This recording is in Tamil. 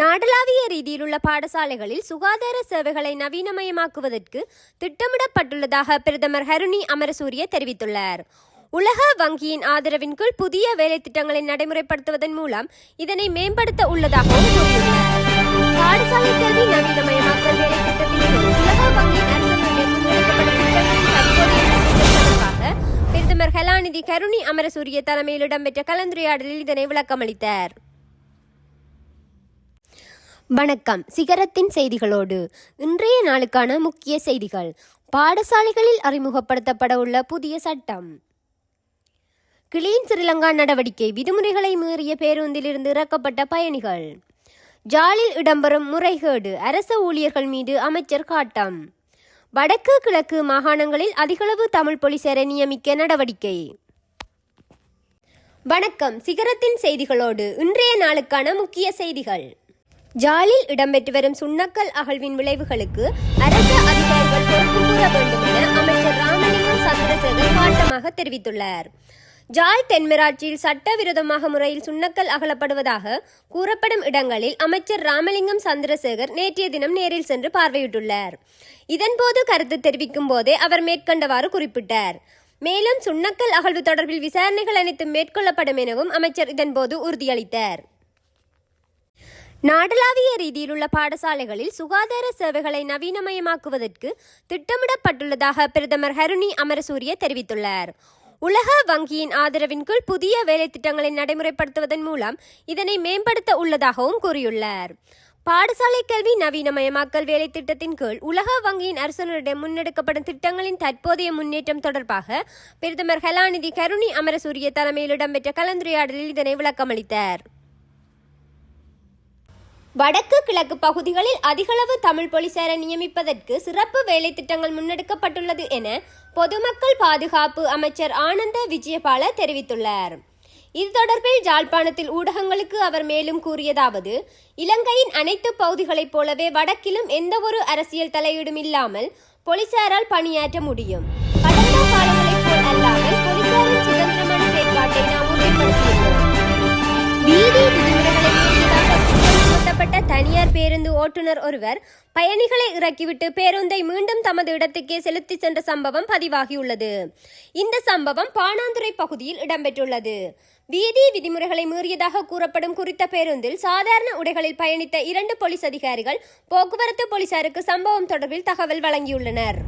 நாடளாவிய ரீதியிலுள்ள பாடசாலைகளில் சுகாதார சேவைகளை நவீனமயமாக்குவதற்கு திட்டமிடப்பட்டுள்ளதாக பிரதமர் ஹருணி அமரசூரிய தெரிவித்துள்ளார். உலக வங்கியின் ஆதரவின் கீழ் புதிய வேலை திட்டங்களை நடைமுறைப்படுத்துவதன் மூலம் இதனை மேம்படுத்த உள்ளதாகவும் கூறியுள்ளார். பாடசாலை கல்வி நவீனமயமாக்கல் வேலை திட்டத்தின் உலக வங்கியின் பிரதமர் கலாநிதி கருணி அமரசூரிய தலைமையில் இடம்பெற்ற கலந்துரையாடலில் இதனை விளக்கமளித்தார். வணக்கம். சிகரத்தின் செய்திகளோடு இன்றைய நாளுக்கான முக்கிய செய்திகள். பாடசாலைகளில் அறிமுகப்படுத்தப்பட உள்ள புதிய சட்டம். கிளீன் ஸ்ரீலங்கா நடவடிக்கை விதிமுறைகளை மீறிய பேருந்திலிருந்து இறக்கப்பட்ட பயணிகள். ஜாலில் இடம்பெறும் முறைகேடு அரச ஊழியர்கள் மீது அமைச்சர் காட்டம். வடக்கு கிழக்கு மாகாணங்களில் அதிகளவு தமிழ் போலீசாரை நியமிக்க நடவடிக்கை. வணக்கம். சிகரத்தின் செய்திகளோடு இன்றைய நாளுக்கான முக்கிய செய்திகள். ஜாலில் இடம்பெற்று வரும் சுண்ணக்கல் அகழ்வின் விளைவுகளுக்கு அரசு அதிகாரிகள் பொறுப்பு கூற வேண்டும் என அமைச்சர் ராமலிங்கம் சந்திரசேகர் காட்டமாக தெரிவித்துள்ளார். ஜாய் தென்மராட்சியில் சட்டவிரோதமாக முறையில் சுண்ணக்கல் அகலப்படுவதாக கூறப்படும் இடங்களில் அமைச்சர் ராமலிங்கம் சந்திரசேகர் நேற்றைய தினம் நேரில் சென்று பார்வையிட்டுள்ளார். இதன்போது கருத்து தெரிவிக்கும் போதே அவர் மேற்கண்டவாறு குறிப்பிட்டார். மேலும் சுண்ணக்கல் அகழ்வு தொடர்பில் விசாரணைகள் அனைத்தும் மேற்கொள்ளப்படும் எனவும் அமைச்சர் இதன்போது உறுதியளித்தார். நாடளாவிய ரீதியிலுள்ள பாடசாலைகளில் சுகாதார சேவைகளை நவீனமயமாக்குவதற்கு திட்டமிடப்பட்டுள்ளதாக பிரதமர் ஹருணி அமரசூரிய தெரிவித்துள்ளார். உலக வங்கியின் ஆதரவின் கீழ் புதிய வேலை திட்டங்களை நடைமுறைப்படுத்துவதன் மூலம் இதனை மேம்படுத்த உள்ளதாகவும் கூறியுள்ளார். பாடசாலை கல்வி நவீனமயமாக்கல் வேலை திட்டத்தின் கீழ் உலக வங்கியின் அரசனிடம் முன்னெடுக்கப்படும் திட்டங்களின் தற்போதைய முன்னேற்றம் தொடர்பாக பிரதமர் கலாநிதி கருணி அமரசூரிய தலைமையில் இடம்பெற்ற கலந்துரையாடலில் இதனை விளக்கமளித்தார். வடக்கு கிழக்கு பகுதிகளில் அதிகளவு தமிழ் போலீசாரை நியமிப்பதற்கு சிறப்பு வேலை திட்டங்கள் முன்னெடுக்கப்பட்டுள்ளது என பொதுமக்கள் பாதுகாப்பு அமைச்சர் ஆனந்த விஜயபால தெரிவித்துள்ளார். இது தொடர்பில் ஜாழ்ப்பாணத்தில் ஊடகங்களுக்கு அவர் மேலும் கூறியதாவது இலங்கையின் அனைத்து பகுதிகளைப் போலவே வடக்கிலும் எந்தவொரு அரசியல் தலையீடும் இல்லாமல் போலீசாரால் பணியாற்ற முடியும். கடந்த காலங்களைப் போல் அல்லாமல் தனியார் பேருந்து ஓட்டுநர் ஒருவர் பயணிகளை இறக்கிவிட்டு பேருந்தை மீண்டும் தமது இடத்துக்கே செலுத்தி சென்ற சம்பவம் பதிவாகியுள்ளது. இந்த சம்பவம் பாணாந்துறை பகுதியில் இடம்பெற்றுள்ளது. வீதி விதிமுறைகளை மீறியதாக கூறப்படும் குறித்த பேருந்தில் சாதாரண உடைகளில் பயணித்த இரண்டு போலீஸ் அதிகாரிகள் போக்குவரத்து போலீசாருக்கு சம்பவம் தொடர்பில் தகவல் வழங்கியுள்ளனர்.